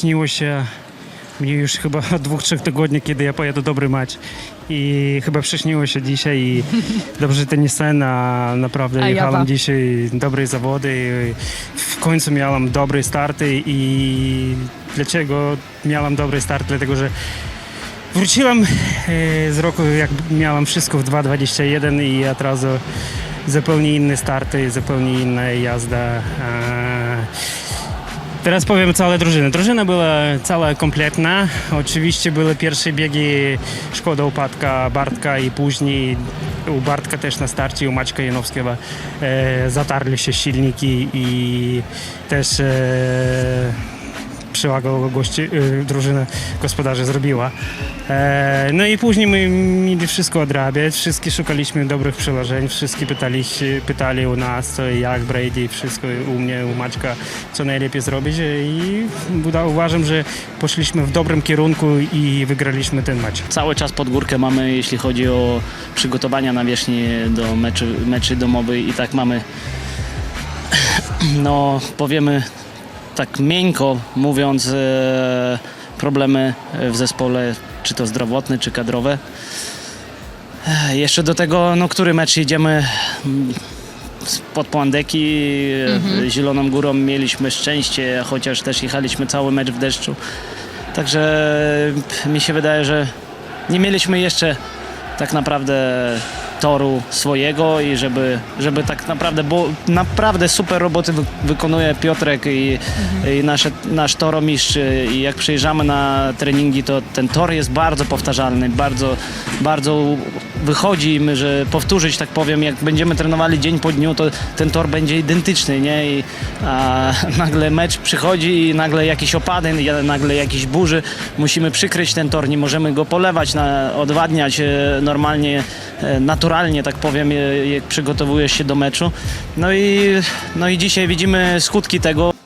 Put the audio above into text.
śniło się mnie już chyba dwóch, trzech tygodni, kiedy ja pojadę dobry mecz. I chyba przyśniło się dzisiaj i dobrze ten sen, a naprawdę A jechałem ba. dzisiaj dobre zawody. W końcu miałem dobre starty i dlaczego miałem dobry start? Dlatego, że wróciłem e, z roku, jak miałem wszystko w 2.21 i od razu zupełnie inne starty, zupełnie inna jazda. Teraz powiem całe drużyny. Drużyna była cała kompletna. Oczywiście były pierwsze biegi Szkoda Upadka Bartka i później u Bartka też na starcie, u Maćka Janowskiego e, zatarli się silniki i też e, przewaga gości, e, drużyna gospodarza zrobiła. E, no i później my mieli wszystko odrabiać, wszystkie szukaliśmy dobrych przełożeń, wszystkie pytali, pytali u nas co i jak Brady, wszystko u mnie, u Maćka, co najlepiej zrobić i uważam, że poszliśmy w dobrym kierunku i wygraliśmy ten mecz. Cały czas pod górkę mamy, jeśli chodzi o przygotowania na wierzchni do meczy, meczy domowych i tak mamy, no powiemy tak miękko mówiąc, e, problemy w zespole, czy to zdrowotne, czy kadrowe. E, Jeszcze do tego, no który mecz jedziemy mm, pod Płandeki, e, Zieloną Górą mieliśmy szczęście, chociaż też jechaliśmy cały mecz w deszczu. Także mi się wydaje, że nie mieliśmy jeszcze tak naprawdę toru swojego i żeby, żeby tak naprawdę, bo naprawdę super roboty wy, wykonuje Piotrek i, i nasze, nasz toromistrz. I jak przyjeżdżamy na treningi, to ten tor jest bardzo powtarzalny, bardzo, bardzo wychodzi że powtórzyć, tak powiem, jak będziemy trenowali dzień po dniu, to ten tor będzie identyczny, nie? I a, nagle mecz przychodzi i nagle jakiś opady, nagle jakieś burzy, musimy przykryć ten tor, nie możemy go polewać, na, odwadniać e, normalnie, e, naturalnie, tak powiem, e, jak przygotowujesz się do meczu. No i, no i dzisiaj widzimy skutki tego.